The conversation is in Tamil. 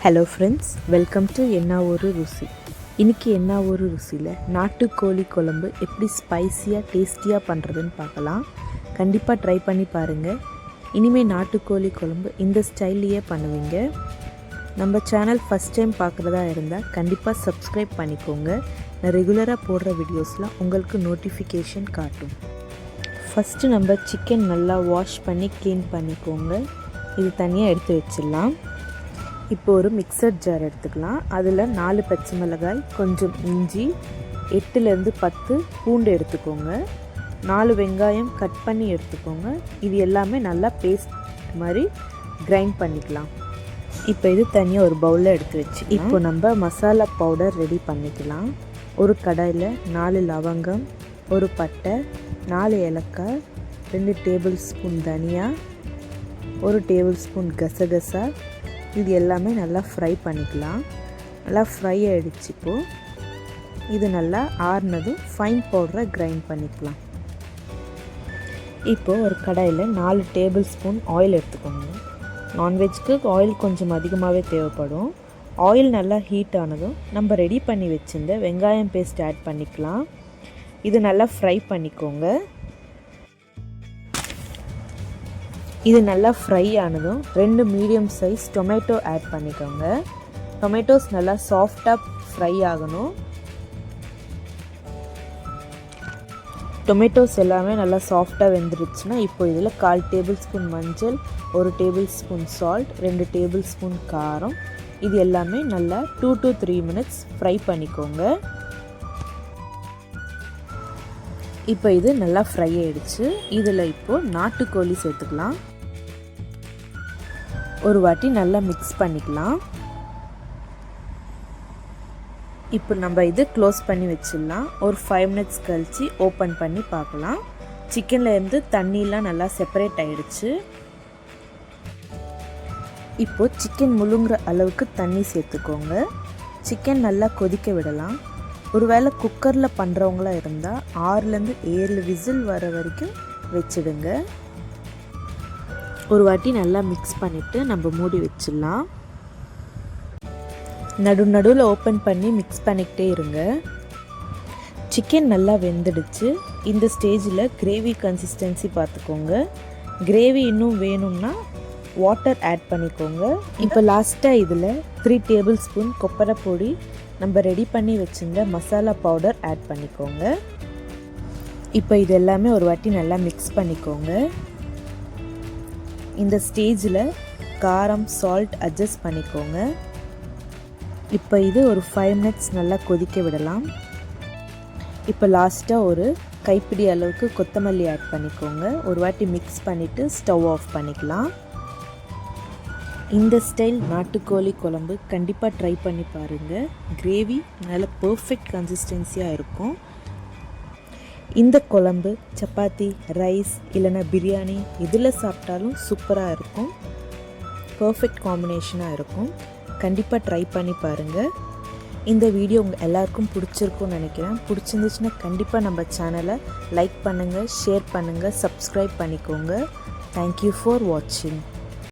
ஹலோ ஃப்ரெண்ட்ஸ் வெல்கம் டு என்ன ஒரு ருசி இன்றைக்கி என்ன ஒரு ருசியில் நாட்டுக்கோழி குழம்பு எப்படி ஸ்பைசியாக டேஸ்டியாக பண்ணுறதுன்னு பார்க்கலாம். கண்டிப்பாக ட்ரை பண்ணி பாருங்கள் இனிமேல் நாட்டுக்கோழி குழம்பு இந்த ஸ்டைல்லையே பண்ணுவீங்க. நம்ம சேனல் ஃபஸ்ட் டைம் பார்க்குறதா இருந்தால் கண்டிப்பாக சப்ஸ்கிரைப் பண்ணிக்கோங்க. நான் ரெகுலராக போடுற வீடியோஸ்லாம் உங்களுக்கு நோட்டிஃபிகேஷன் காட்டும். ஃபஸ்ட்டு நம்ம சிக்கன் நல்லா வாஷ் பண்ணி க்ளீன் பண்ணிக்கோங்க. இது தனியாக எடுத்து வச்சிடலாம். இப்போ ஒரு மிக்சர் ஜார் எடுத்துக்கலாம். அதில் நாலு பச்சை மிளகாய் கொஞ்சம் இஞ்சி எட்டுலேருந்து பத்து பூண்டு எடுத்துக்கோங்க. நாலு வெங்காயம் கட் பண்ணி எடுத்துக்கோங்க. இது எல்லாமே நல்லா பேஸ்ட் மாதிரி கிரைண்ட் பண்ணிக்கலாம். இப்போ இது தனியாக ஒரு பவுலில் எடுத்து வச்சு இப்போ நம்ம மசாலா பவுடர் ரெடி பண்ணிக்கலாம். ஒரு கடாயில் நாலு லவங்கம் ஒரு பட்டை நாலு ஏலக்காய் ரெண்டு டேபிள் ஸ்பூன் தனியா ஒரு டேபிள் ஸ்பூன் கசகசா இது எல்லாமே நல்லா ஃப்ரை பண்ணிக்கலாம். நல்லா ஃப்ரை ஆகிடுச்சு இப்போது இது நல்லா ஆறுனதும் ஃபைன் பவுடரை கிரைண்ட் பண்ணிக்கலாம். இப்போது ஒரு கடாயில் நாலு டேபிள் ஸ்பூன் ஆயில் எடுத்துக்கோங்க. நான்வெஜ்க்கு ஆயில் கொஞ்சம் அதிகமாகவே தேவைப்படும். ஆயில் நல்லா ஹீட் ஆனதும் நம்ம ரெடி பண்ணி வச்சுருந்த வெங்காயம் பேஸ்ட் ஆட் பண்ணிக்கலாம். இது நல்லா ஃப்ரை பண்ணிக்கோங்க. இது நல்லா ஃப்ரை ஆனதும் ரெண்டு மீடியம் சைஸ் டொமேட்டோ ஆட் பண்ணிக்கோங்க. டொமேட்டோஸ் நல்லா சாஃப்டாக ஃப்ரை ஆகணும். டொமேட்டோஸ் எல்லாமே நல்லா சாஃப்டாக வெந்துருச்சுன்னா இப்போ இதில் கால் டேபிள் ஸ்பூன் மஞ்சள் ஒரு டேபிள் ஸ்பூன் சால்ட் ரெண்டு டேபிள் ஸ்பூன் காரம். இது எல்லாமே நல்லா two to three minutes fry பண்ணிக்கோங்க. இப்போ இது நல்லா ஃப்ரை ஆயிடுச்சு. இதில் இப்போது நாட்டுக்கோழி சேர்த்துக்கலாம். ஒரு வாட்டி நல்லா மிக்ஸ் பண்ணிக்கலாம். இப்போ நம்ம இது க்ளோஸ் பண்ணி வச்சிடலாம். ஒரு ஃபைவ் மினிட்ஸ் கழித்து ஓப்பன் பண்ணி பார்க்கலாம். சிக்கன்லேருந்து தண்ணியெலாம் தண்ணிலாம் நல்லா செப்பரேட் ஆகிடுச்சு இப்போது சிக்கன் முழுங்குற அளவுக்கு தண்ணி சேர்த்துக்கோங்க. சிக்கன் நல்லா கொதிக்க விடலாம். ஒருவேளை குக்கரில் பண்ணுறவங்களா இருந்தால் ஆறுலேருந்து ஏழு விசில் வர வரைக்கும் வச்சிடுங்க. ஒரு வாட்டி நல்லா மிக்ஸ் பண்ணிவிட்டு நம்ம மூடி வச்சிடலாம். நடு நடுவில் ஓப்பன் பண்ணி மிக்ஸ் பண்ணிக்கிட்டே இருங்க. சிக்கன் நல்லா வெந்துடுச்சு. இந்த ஸ்டேஜில் கிரேவி கன்சிஸ்டன்சி பார்த்துக்கோங்க. கிரேவி இன்னும் வேணும்னா வாட்டர் ஆட் பண்ணிக்கோங்க. இப்போ லாஸ்ட்டாக இதில் த்ரீ டேபிள் ஸ்பூன் கொப்பரை பொடி நம்ம ரெடி பண்ணி வச்சுருந்த மசாலா பவுடர் ஆட் பண்ணிக்கோங்க. இப்போ இது எல்லாமே ஒரு வாட்டி நல்லா மிக்ஸ் பண்ணிக்கோங்க. இந்த ஸ்டேஜில் காரம் சால்ட் அட்ஜஸ்ட் பண்ணிக்கோங்க. இப்போ இது ஒரு ஃபைவ் மினிட்ஸ் நல்லா கொதிக்க விடலாம். இப்போ லாஸ்ட்டாக ஒரு கைப்பிடி அளவுக்கு கொத்தமல்லி ஆட் பண்ணிக்கோங்க. ஒரு வாட்டி மிக்ஸ் பண்ணிவிட்டு ஸ்டவ் ஆஃப் பண்ணிக்கலாம். இந்த ஸ்டைல் நாட்டுக்கோழி குழம்பு கண்டிப்பாக ட்ரை பண்ணி பாருங்கள் கிரேவி நல்ல பர்ஃபெக்ட் கன்சிஸ்டன்சியாக இருக்கும். இந்த குழம்பு சப்பாத்தி ரைஸ் இல்லைன்னா பிரியாணி இதில் சாப்பிட்டாலும் சூப்பராக இருக்கும். பர்ஃபெக்ட் காம்பினேஷனாக இருக்கும். கண்டிப்பாக ட்ரை பண்ணி பாருங்கள் இந்த வீடியோ உங்கள் எல்லாருக்கும் பிடிச்சிருக்கும்னு நினைக்கிறேன். பிடிச்சிருந்துச்சுன்னா கண்டிப்பாக நம்ம சேனலை லைக் பண்ணுங்கள் ஷேர் பண்ணுங்கள் சப்ஸ்கிரைப் பண்ணிக்கோங்க. தேங்க்யூ ஃபார் வாட்சிங்